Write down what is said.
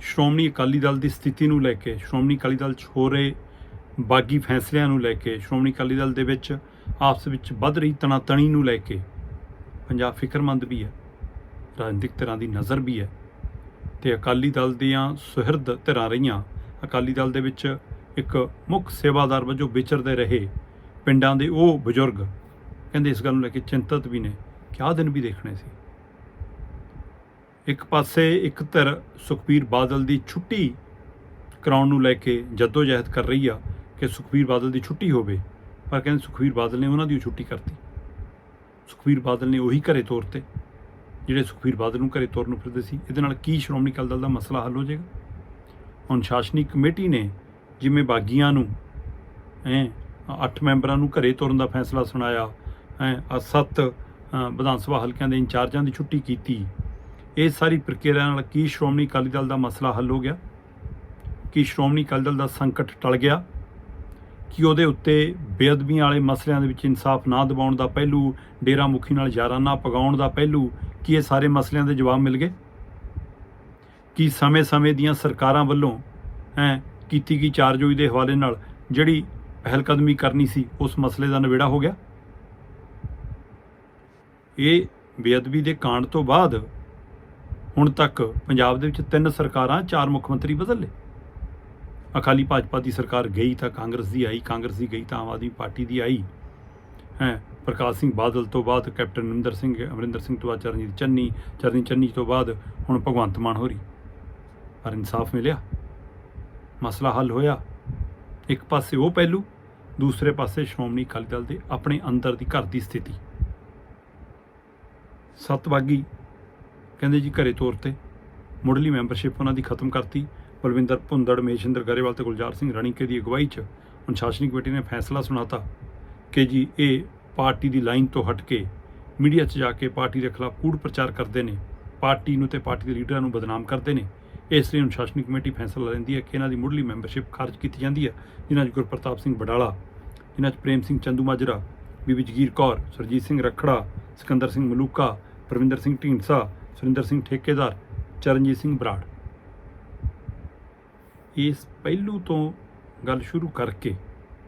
ਸ਼੍ਰੋਮਣੀ ਅਕਾਲੀ ਦਲ ਦੀ ਸਥਿਤੀ ਨੂੰ ਲੈ ਕੇ, ਸ਼੍ਰੋਮਣੀ ਅਕਾਲੀ ਦਲ 'ਚ ਹੋ ਰਹੇ ਬਾਗੀ ਫੈਸਲਿਆਂ ਨੂੰ ਲੈ ਕੇ, ਸ਼੍ਰੋਮਣੀ ਅਕਾਲੀ ਦਲ ਦੇ ਵਿੱਚ ਆਪਸ ਵਿੱਚ ਵੱਧ ਰਹੀ ਤਣਾਤਣੀ ਨੂੰ ਲੈ ਕੇ ਪੰਜਾਬ ਫਿਕਰਮੰਦ ਵੀ ਹੈ, ਰਾਜਨੀਤਿਕ ਧਿਰਾਂ ਦੀ ਨਜ਼ਰ ਵੀ ਹੈ ਤੇ ਅਕਾਲੀ ਦਲ ਦੀਆਂ ਸੁਹਿਰਦ ਧਿਰਾਂ ਰਹੀਆਂ, ਅਕਾਲੀ ਦਲ ਦੇ ਵਿੱਚ ਇੱਕ ਮੁੱਖ ਸੇਵਾਦਾਰ ਵਜੋਂ ਵਿਚਰਦੇ ਰਹੇ ਪਿੰਡਾਂ ਦੇ ਉਹ ਬਜ਼ੁਰਗ। ਕਹਿੰਦੇ ਇਸ ਗੱਲ ਨੂੰ ਲੈ ਕੇ ਚਿੰਤਤ ਵੀ ਨੇ ਕਿ ਦਿਨ ਵੀ ਦੇਖਣੇ ਸੀ। ਇੱਕ ਪਾਸੇ ਇੱਕ ਧਿਰ ਸੁਖਬੀਰ ਬਾਦਲ ਦੀ ਛੁੱਟੀ ਕਰਾਉਣ ਨੂੰ ਲੈ ਕੇ ਜਹਿਦ ਕਰ ਰਹੀ ਆ ਕਿ ਸੁਖਬੀਰ ਬਾਦਲ ਦੀ ਛੁੱਟੀ ਹੋਵੇ, ਪਰ ਕਹਿੰਦੇ ਸੁਖਬੀਰ ਬਾਦਲ ਨੇ ਉਹਨਾਂ ਦੀ ਉਹ ਛੁੱਟੀ ਕਰਤੀ। ਸੁਖਬੀਰ ਬਾਦਲ ਨੇ ਉਹੀ ਘਰੇ ਤੋਰਤੇ ਜਿਹੜੇ ਸੁਖਬੀਰ ਬਾਦਲ ਨੂੰ ਘਰੇ ਤੋਰਨ ਨੂੰ ਫਿਰਦੇ ਸੀ, ਇਹਦੇ ਨਾਲ ਕੀ ਸ਼੍ਰੋਮਣੀ ਅਕਾਲੀ ਦਲ ਦਾ ਮਸਲਾ ਹੱਲ ਹੋ ਜਾਏਗਾ? ਹੁਣ ਸ਼ਾਸਨੀ ਕਮੇਟੀ ਨੇ ਜਿਵੇਂ ਬਾਗੀਆਂ ਨੂੰ ਐ ਅੱਠ ਮੈਂਬਰਾਂ ਨੂੰ ਘਰੇ ਤੋਰਨ ਦਾ ਫੈਸਲਾ ਸੁਣਾਇਆ ਐ ਸੱਤ ਵਿਧਾਨ ਸਭਾ ਹਲਕਿਆਂ ਦੇ ਇੰਚਾਰਜਾਂ ਦੀ ਛੁੱਟੀ ਕੀਤੀ ਇਹ ਸਾਰੀ ਪ੍ਰਕਿਰਿਆ ਨਾਲ ਕੀ ਸ਼੍ਰੋਮਣੀ ਅਕਾਲੀ ਦਲ ਦਾ ਮਸਲਾ ਹੱਲ ਹੋ ਗਿਆ? ਕੀ ਸ਼੍ਰੋਮਣੀ ਅਕਾਲੀ ਦਲ ਦਾ ਸੰਕਟ ਟਲ ਗਿਆ? ਕਿ ਉਹਦੇ ਉੱਤੇ ਬੇਅਦਬੀਆਂ ਵਾਲੇ ਮਸਲਿਆਂ ਦੇ ਵਿੱਚ ਇਨਸਾਫ ਨਾ ਦਿਵਾਉਣ ਦਾ ਪਹਿਲੂ, ਡੇਰਾ ਮੁਖੀ ਨਾਲ ਯਾਰਾਨਾ ਪਗਾਉਣ ਦਾ ਪਹਿਲੂ, ਕੀ ਇਹ ਸਾਰੇ ਮਸਲਿਆਂ ਦੇ ਜਵਾਬ ਮਿਲ ਗਏ? ਕੀ ਸਮੇਂ-ਸਮੇਂ ਦੀਆਂ ਸਰਕਾਰਾਂ ਵੱਲੋਂ, ਹੈ, ਕੀਤੀ ਗਈ ਚਾਰਜੋਈ ਦੇ ਹਵਾਲੇ ਨਾਲ ਜਿਹੜੀ ਪਹਿਲਕਦਮੀ ਕਰਨੀ ਸੀ, ਉਸ ਮਸਲੇ ਦਾ ਨਿਬੇੜਾ ਹੋ ਗਿਆ? ਇਹ ਬੇਅਦਬੀ ਦੇ ਕਾਂਡ ਤੋਂ ਬਾਅਦ ਹੁਣ ਤੱਕ ਪੰਜਾਬ ਦੇ ਵਿੱਚ ਤਿੰਨ ਸਰਕਾਰਾਂ, ਚਾਰ ਮੁੱਖ ਮੰਤਰੀ ਬਦਲ ਲਏ। ਅਕਾਲੀ ਭਾਜਪਾ ਦੀ ਸਰਕਾਰ ਗਈ ਤਾਂ ਕਾਂਗਰਸ ਦੀ ਆਈ, ਕਾਂਗਰਸ ਦੀ ਗਈ ਤਾਂ ਆਮ ਆਦਮੀ ਪਾਰਟੀ ਦੀ ਆਈ। ਹੈ, ਪ੍ਰਕਾਸ਼ ਸਿੰਘ ਬਾਦਲ ਤੋਂ ਬਾਅਦ ਕੈਪਟਨ ਅਮਰਿੰਦਰ ਸਿੰਘ ਅਮਰਿੰਦਰ ਸਿੰਘ ਤੋਂ ਬਾਅਦ ਚਰਨਜੀਤ ਚੰਨੀ ਚਰਨਜੀਤ ਚੰਨੀ ਤੋਂ ਬਾਅਦ ਹੁਣ ਭਗਵੰਤ ਮਾਨ ਹੋਰੀ। ਪਰ ਇਨਸਾਫ ਮਿਲਿਆ। ਮਸਲਾ ਹੱਲ ਹੋਇਆ। ਇੱਕ ਪਾਸੇ ਉਹ ਪਹਿਲੂ, ਦੂਸਰੇ ਪਾਸੇ ਸ਼੍ਰੋਮਣੀ ਅਕਾਲੀ ਦਲ ਦੇ ਆਪਣੇ ਅੰਦਰ ਦੀ ਘਰ ਦੀ ਸਥਿਤੀ। ਸਤਵਾਗੀ ਕਹਿੰਦੇ ਜੀ ਘਰੇ ਤੌਰ ਤੇ ਮੁੱਢਲੀ ਮੈਂਬਰਸ਼ਿਪ ਉਹਨਾਂ ਦੀ ਖਤਮ ਕਰਤੀ। ਬਲਵਿੰਦਰ ਭੁੰਦੜ, ਮੇਸ਼ਿੰਦਰ ਗਰੇਵਾਲ ਤੇ ਗੁਲਜ਼ਾਰ ਸਿੰਘ ਰਾਣੀਕੇ ਦੀ ਅਗਵਾਈ 'ਚ ਅਨੁਸ਼ਾਸਨੀ ਕਮੇਟੀ ਨੇ ਫੈਸਲਾ ਸੁਣਾਤਾ ਕਿ ਜੀ ਇਹ ਪਾਰਟੀ ਦੀ ਲਾਈਨ ਤੋਂ ਹਟ ਕੇ ਮੀਡੀਆ 'ਚ ਜਾ ਕੇ ਪਾਰਟੀ ਦੇ ਖਿਲਾਫ ਕੂੜ ਪ੍ਰਚਾਰ ਕਰਦੇ ਨੇ। ਪਾਰਟੀ ਨੂੰ ਤੇ ਪਾਰਟੀ ਦੇ ਲੀਡਰਾਂ ਨੂੰ ਬਦਨਾਮ ਕਰਦੇ ਨੇ। ਇਸ ਲਈ ਹੁਣ ਕਮੇਟੀ ਫੈਸਲਾ ਲੈਂਦੀ ਹੈ ਕਿ ਇਹਨਾਂ ਦੀ ਮੁੱਢਲੀ ਮੈਂਬਰਸ਼ਿਪ ਖਾਰਜ ਕੀਤੀ ਜਾਂਦੀ ਹੈ। ਜਿਨ੍ਹਾਂ 'ਚ ਗੁਰਪ੍ਰਤਾਪ ਸਿੰਘ ਬਡਾਲਾ, ਜਿਨ੍ਹਾਂ 'ਚ ਪ੍ਰੇਮ ਸਿੰਘ ਚੰਦੂ ਮਾਜਰਾ, ਬੀਬੀ ਜਗੀਰ ਕੌਰ, ਸਰਜੀਤ ਸਿੰਘ ਰਖੜਾ, ਸਿਕੰਦਰ ਸਿੰਘ ਮਲੂਕਾ, ਪ੍ਰਵਿੰਦਰ ਸਿੰਘ ਢੀਂਡਸਾ ਸੁਰਿੰਦਰ ਸਿੰਘ ਠੇਕੇਦਾਰ ਚਰਨਜੀਤ ਸਿੰਘ ਬਰਾੜ। ਇਸ ਪਹਿਲੂ ਤੋਂ ਗੱਲ ਸ਼ੁਰੂ ਕਰਕੇ